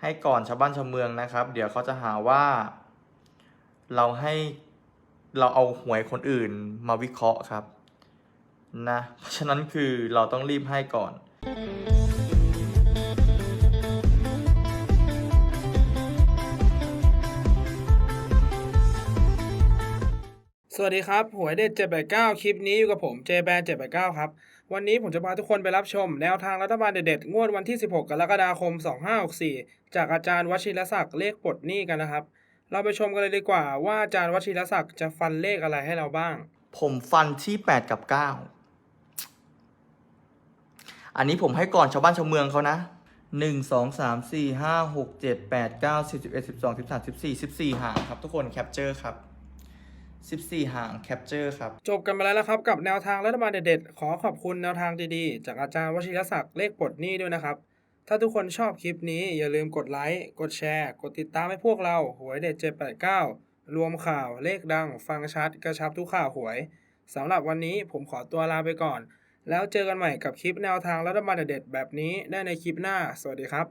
ให้ก่อนชาวบ้านชาวเมืองนะครับ เดี๋ยวเขาจะหาว่า เราให้เราเอาหวยคนอื่นมาวิเคราะห์ครับนะเพราะฉะนั้นคือเราต้องรีบให้ก่อน สวัสดีครับ หวยเด็ด789 คลิปนี้อยู่กับผมเจแปน789 ครับ วันนี้ผมจะพาทุกคนไปรับชม แนวทางรัฐบาลเด็ดๆ งวดวันที่ 16 กรกฎาคม 2564 จากอาจารย์วชิรศักดิ์เลขปลดหนี้กันนะครับ เราไปชมกันเลยดีกว่าว่าอาจารย์วชิรศักดิ์จะฟันเลขอะไรให้เราบ้าง ผมฟันที่แปดกับเก้าอันนี้ผมให้ก่อนชาวบ้านชาวเมืองเขานะหนึ่งสองสามสี่ห้าหกเจ็ดแปดเก้าสิบเอ็ดสิบสองสิบสามสิบสี่สิบสี่หางครับทุกคนแคปเจอร์ครับ สิบสี่หางแคปเจอร์ครับ จบกันไปแล้วนะครับกับแนวทางรัฐบาลเด็ดๆ ขอขอบคุณแนวทางดีๆ จากอาจารย์วชิรศักดิ์เลขปลดหนี้ด้วยนะครับ ถ้าทุกคนชอบคลิปนี้อย่าลืมกดไลค์ กดแชร์ กดติดตามให้พวกเราหวยเด็ด 789 รวมข่าวเลขดัง ฟังชัด กระชับทุกข่าวหวยสำหรับวันนี้ผมขอตัวลาไปก่อน แล้วเจอกันใหม่กับคลิปแนวทางรัฐบาลเด็ดๆแบบนี้ได้ในคลิปหน้า สวัสดีครับ